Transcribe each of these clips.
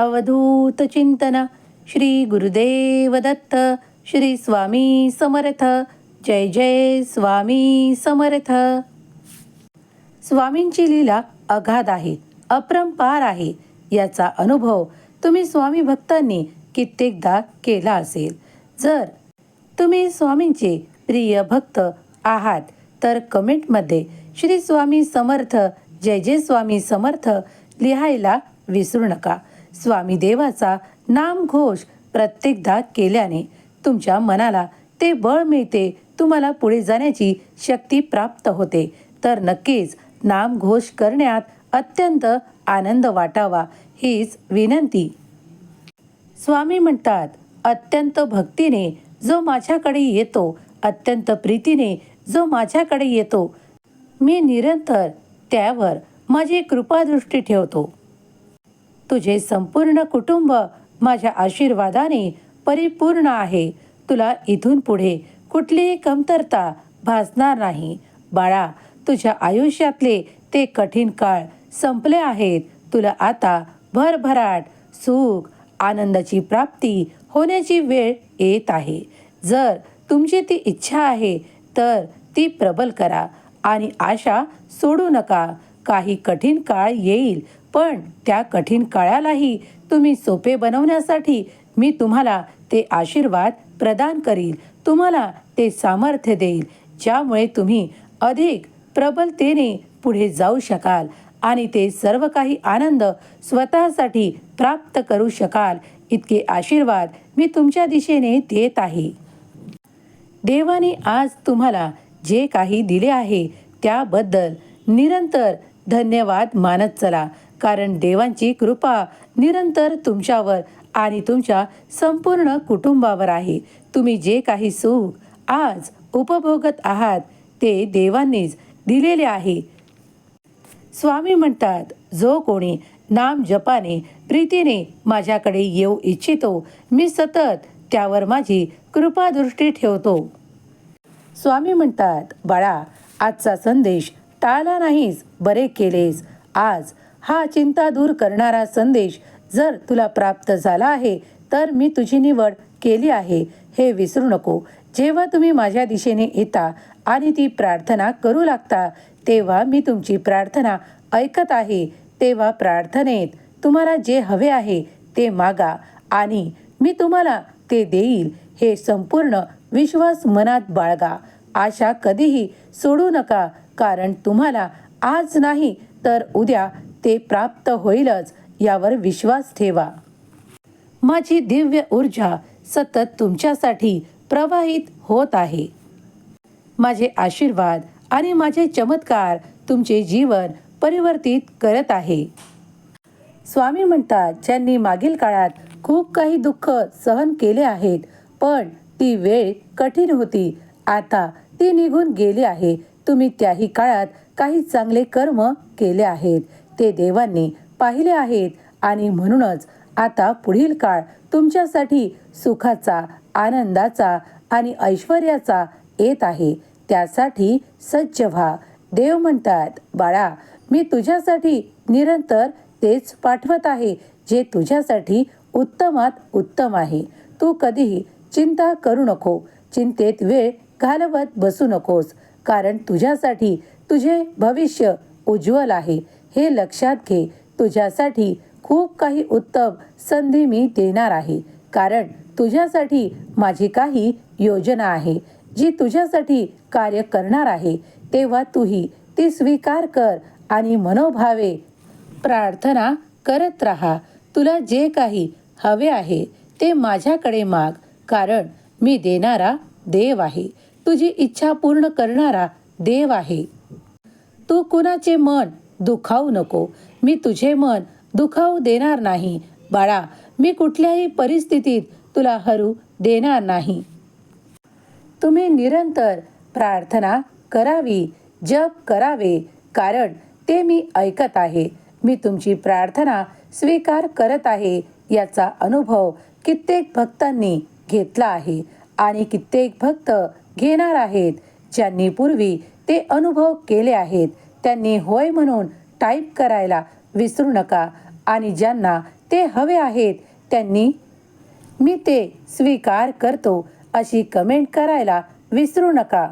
अवधूत चिंतन। श्री गुरुदेव दत्त श्री स्वामी समर्थ। जय जय स्वामी समर्थ। स्वामींची लीला अगाध आहे अप्रंपार आहे याचा अनुभव तुम्ही स्वामी भक्तांनी कित्येकदा केला असेल. जर तुम्ही स्वामींचे प्रिय भक्त आहात तर कमेंटमध्ये श्री स्वामी समर्थ जय जय स्वामी समर्थ लिहायला विसरू नका. स्वामी देवाचा नामघोष प्रत्येकदा केल्याने तुमच्या मनाला ते बळ मिळते तुम्हाला पुढे जाण्याची शक्ती प्राप्त होते. तर नक्कीच नामघोष करण्यात अत्यंत आनंद वाटावा हीच विनंती. स्वामी म्हणतात अत्यंत भक्तीने जो माझ्याकडे येतो अत्यंत प्रीतीने जो माझ्याकडे येतो मी निरंतर त्यावर माझी कृपादृष्टी ठेवतो. तुझे संपूर्ण कुटुंब माझ्या आशीर्वादाने परिपूर्ण आहे. तुला इथून पुढे कुठलीही कमतरता भासणार नाही. बाळा तुझ्या आयुष्यातले ते कठीण काळ संपले आहेत. तुला आता भरभराट सुख आनंदाची प्राप्ती होण्याची वेळ येत आहे. जर तुमची ती इच्छा आहे तर ती प्रबल करा आणि आशा सोडू नका. काही कठीण काळ येईल पण त्या कठीण काळालाही तुम्ही सोपे बनवण्यासाठी मी तुम्हाला ते आशीर्वाद प्रदान करील तुम्हाला ते सामर्थ्य देईल ज्यामुळे तुम्ही अधिक प्रबलतेने पुढे जाऊ शकाल आणि ते सर्व काही आनंद स्वतःसाठी प्राप्त करू शकाल. इतके आशीर्वाद मी तुमच्या दिशेने देत आहे. देवाने आज तुम्हाला जे काही दिले आहे त्याबद्दल निरंतर धन्यवाद मानत चला. कारण देवांची कृपा निरंतर तुमच्यावर आणि तुमच्या संपूर्ण कुटुंबावर आहे. तुम्ही जे काही सुख आज उपभोगत आहात ते देवांनीच दिलेले आहे. स्वामी म्हणतात जो कोणी नाम जपाने प्रीतीने माझ्याकडे येऊ इच्छितो मी सतत त्यावर माझी कृपादृष्टी ठेवतो. स्वामी म्हणतात बाळा आजचा संदेश टाळला नाहीस बरे केलेस. आज हा चिंता दूर करणारा संदेश जर तुला प्राप्त झाला आहे तर मी तुझी निवड केली आहे. हे विसरू नको. जेव्हा तुम्ही माझ्या दिशेने येता आणि ती प्रार्थना करू लागता तेव्हा मी तुमची प्रार्थना ऐकत आहे. तेव्हा प्रार्थनेत तुम्हाला जे हवे आहे ते मागा आणि मी तुम्हाला ते देईल. हे संपूर्ण विश्वास मनात बाळगा. आशा कधीही सोडू नका. कारण तुम्हाला आज नाही तर उद्या ते प्राप्त होईलच यावर विश्वास ठेवा. माझी दिव्य ऊर्जा सतत तुमच्यासाठी प्रवाहित होत आहे. माझे आशीर्वाद आणि माझे चमत्कार तुमचे जीवन परिवर्तित करत आहे. स्वामी म्हणतात ज्यांनी मागील काळात खूप काही दुःख सहन केले आहेत पण ती वेळ कठीण होती आता ती निघून गेली आहे तुम्ही त्याही काळात काही चांगले कर्म केले आहेत. ते देवांनी पाहिले आहेत आणि म्हणूनच आता पुढील काळ तुमच्यासाठी सुखाचा आनंदाचा आणि ऐश्वर्याचा येत आहे. त्यासाठी सज्ज व्हा. देव म्हणतात बाळा मी तुझ्यासाठी निरंतर तेच पाठवत आहे जे तुझ्यासाठी उत्तमात उत्तम आहे. तू कधीही चिंता करू नको. चिंतेत वेळ घालवत बसू नकोस. कारण तुझ्यासाठी तुझे भविष्य उज्ज्वल आहे. हे लक्षात घे तुझ्यासाठी खूप काही उत्तम संधी मी देणार आहे. कारण तुझ्यासाठी माझी काही योजना आहे. जी तुझ्यासाठी कार्य करणार आहे. तेव्हा तूही ती स्वीकार कर आणि मनोभावे प्रार्थना करत राहा. तुला जे काही हवे आहे ते माझ्याकडे माग कारण मी देणारा देव आहे. तुझी इच्छा पूर्ण करणारा देव आहे. तू कुणाचे मन दुखावू नको. मी तुझे मन दुखावू देणार नाही. बाळा मी कुठल्याही परिस्थितीत तुला हरू देणार नाही. तुम्ही निरंतर प्रार्थना करावी जप करावे कारण ते मी ऐकत आहे. मी तुमची प्रार्थना स्वीकार करत आहे. याचा अनुभव कित्येक भक्तांनी घेतला आहे. आणि कित्येक भक्त घेणार आहेत. ज्यांनी पूर्वी ते अनुभव केले आहेत त्यांनी होय म्हणून टाईप करायला विसरू नका. आणि ज्यांना ते हवे आहेत त्यांनी मी ते स्वीकार करतो अशी कमेंट करायला विसरू नका.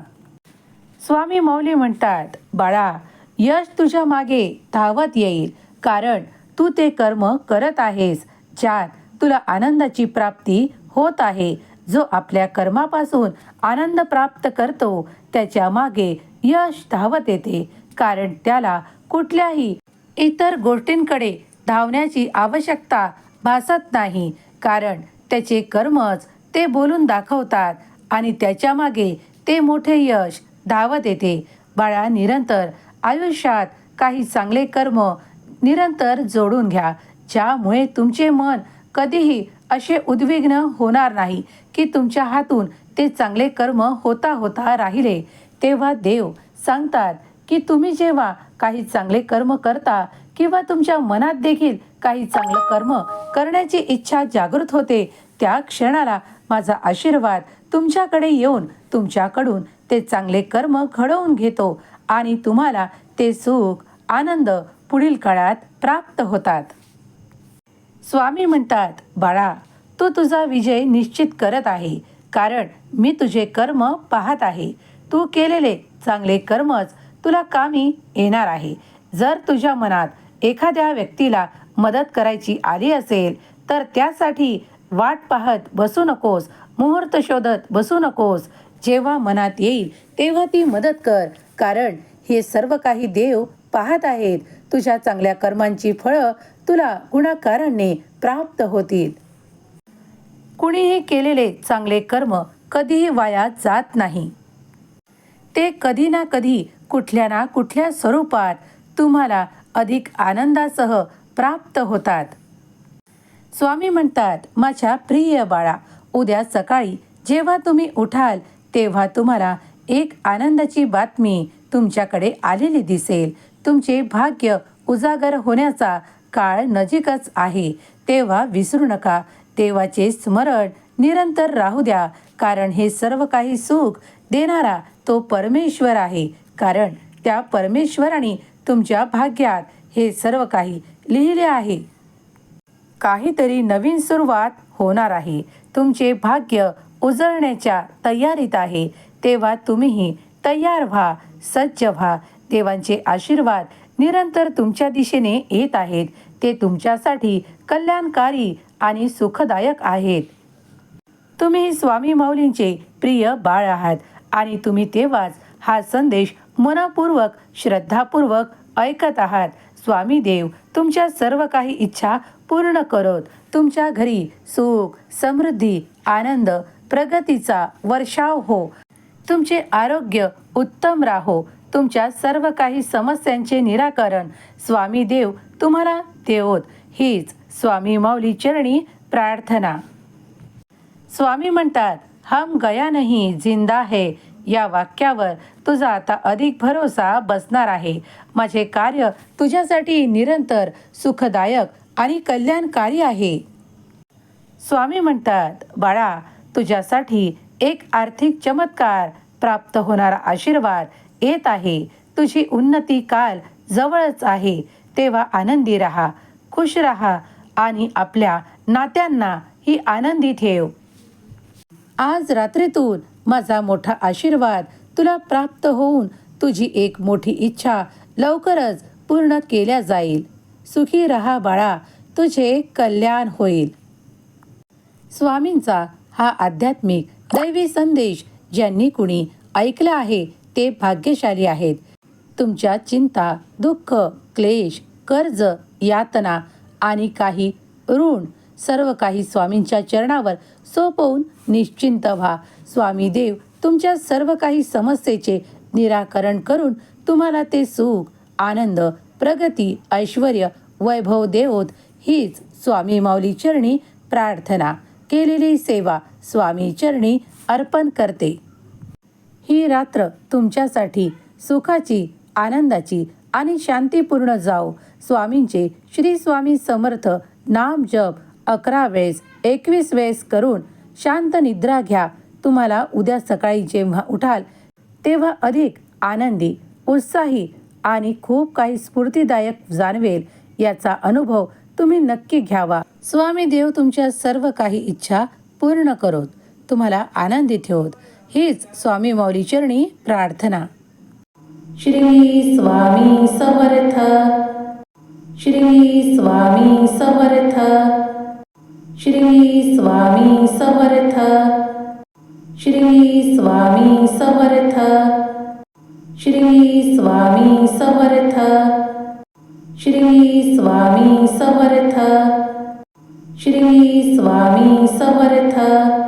स्वामी मौली म्हणतात बाळा यश तुझ्या मागे धावत येईल कारण तू ते कर्म करत आहेस ज्यात तुला आनंदाची प्राप्ती होत आहे. जो आपल्या कर्मापासून आनंद प्राप्त करतो त्याच्यामागे यश धावत येते. कारण त्याला कुठल्याही इतर गोष्टींकडे धावण्याची आवश्यकता भासत नाही. कारण त्याचे कर्मच ते बोलून दाखवतात आणि त्याच्यामागे ते मोठे यश धावत येते. बाळा निरंतर आयुष्यात काही चांगले कर्म निरंतर जोडून घ्या ज्यामुळे तुमचे मन कधीही असे उद्विग्न होणार नाही की तुमच्या हातून ते चांगले कर्म होता होता राहिले. तेव्हा देव सांगतात की तुम्ही जेव्हा काही चांगले कर्म करता किंवा तुमच्या मनात देखील काही चांगलं कर्म करण्याची इच्छा जागृत होते त्या क्षणाला माझा आशीर्वाद तुमच्याकडे येऊन तुमच्याकडून ते चांगले कर्म घडवून घेतो आणि तुम्हाला ते सुख आनंद पुढील काळात प्राप्त होतात. स्वामी म्हणतात बाळा तू तुझा विजय निश्चित करत आहे. कारण मी तुझे कर्म पाहत आहे. तू केलेले चांगले कर्मच तुला कामी येणार आहे. जर तुझ्या मनात एखाद्या व्यक्तीला मदत करायची आली असेल तर त्यासाठी वाट पाहत बसू नकोस मुहूर्त शोधत बसू नकोस. जेव्हा मनात येईल तेव्हा ती मदत कर. कारण हे सर्व काही देव पाहत आहेत. तुझ्या चांगल्या कर्मांची फळं तुला गुणाकारांनी प्राप्त होतील. कुणीही केलेले चांगले कर्म कधीही वाया जात नाही. ते कधी ना कधी कुठल्या ना कुठल्या स्वरूपात तुम्हाला अधिक आनंदासह प्राप्त होतात. स्वामी म्हणतात माझ्या प्रिय बाळा उद्या सकाळी जेव्हा तुम्ही उठाल तेव्हा तुम्हाला एक आनंदाची बातमी तुमच्याकडे आलेली दिसेल. तुमचे भाग्य उजागर होण्याचा काळ नजीकच आहे. तेव्हा विसरू नका. देवाचे स्मरण निरंतर राहू द्या. कारण हे सर्व काही सुख देणारा तो परमेश्वर आहे. कारण त्या परमेश्वराने तुमच्या भाग्यात हे सर्व काही लिहिले आहे. काहीतरी नवीन सुरुवात होणार आहे. तुमचे भाग्य उजळण्याच्या तयारीत आहे. तेव्हा तुम्हीही तयार व्हा सज्ज व्हा. देवांचे आशीर्वाद निरंतर तुमच्या दिशेने येत आहेत. ते तुमच्यासाठी कल्याणकारी आणि सुखदायक आहेत. तुम्ही स्वामी माऊलींचे प्रिय बाळ आहात आणि तुम्ही तेव्हाच हा संदेश मनपूर्वक श्रद्धापूर्वक ऐकत आहात. स्वामी देव तुमच्या सर्व काही इच्छा पूर्ण करत तुमच्या घरी सुख समृद्धी आनंद प्रगतीचा वर्षाव हो. तुमचे आरोग्य उत्तम राहो. तुमच्या सर्व काही समस्यांचे निराकरण. स्वामी देव तुम्हाला देवोत. हीच स्वामी माऊली चरणी प्रार्थना. स्वामी म्हणतात हम गया नाही जिंदा है. या वाक्यावर तुझा आता अधिक भरोसा बसणार आहे. माझे कार्य तुझ्यासाठी निरंतर सुखदायक आणि कल्याणकारी आहे. स्वामी म्हणतात बाळा तुझ्यासाठी एक आर्थिक चमत्कार प्राप्त होणारा आशीर्वाद येत आहे. तुझी उन्नती काल जवळच आहे. तेव्हा आनंदी राहा खुश राहा आणि आपल्या नात्यांना ही आनंदी ठेव. आज रात्रीतून माझा मोठा आशीर्वाद तुला प्राप्त होऊन तुझी एक मोठी इच्छा लवकरच पूर्ण केल्या जाईल. सुखी रहा बाळा तुझे कल्याण होईल. स्वामींचा हा आध्यात्मिक दैवी संदेश ज्यांनी कुणी ऐकला आहे ते भाग्यशाली आहेत. तुमच्या चिंता दुःख क्लेश कर्ज यातना आणि काही ऋण सर्व काही स्वामींच्या चरणावर सोपवून निश्चिंत व्हा. स्वामी देव तुमच्या सर्व काही समस्येचे निराकरण करून तुम्हाला ते सुख आनंद प्रगती ऐश्वर वैभव देवोत हीच स्वामी माऊली चरणी प्रार्थना केलेली सेवा स्वामी चरणी अर्पण करते. ही रात्र तुमच्यासाठी सुखाची आनंदाची आणि शांतीपूर्ण जाओ. स्वामींचे श्री स्वामी समर्थ नाम जप अकरा वेळेस एकवीस वेळेस करून शांत निद्रा घ्या. तुम्हाला उद्या सकाळी जेव्हा उठाल तेव्हा अधिक आनंदी उत्साही आणि खूप काही स्फूर्तीदायक जाणवेल याचा अनुभव तुम्ही नक्की घ्यावा. स्वामी देव तुमच्या सर्व काही इच्छा पूर्ण करोत. तुम्हाला आनंदी ठेवत. हीच स्वामी माऊली प्रार्थना. श्री स्वामी समर्थ. श्री स्वामी समर्थ. श्री स्वामी समर्थ. श्री स्वामी समर्थ. श्री स्वामी समर्थ. श्री स्वामी समर्थ. श्री स्वामी समर्थ.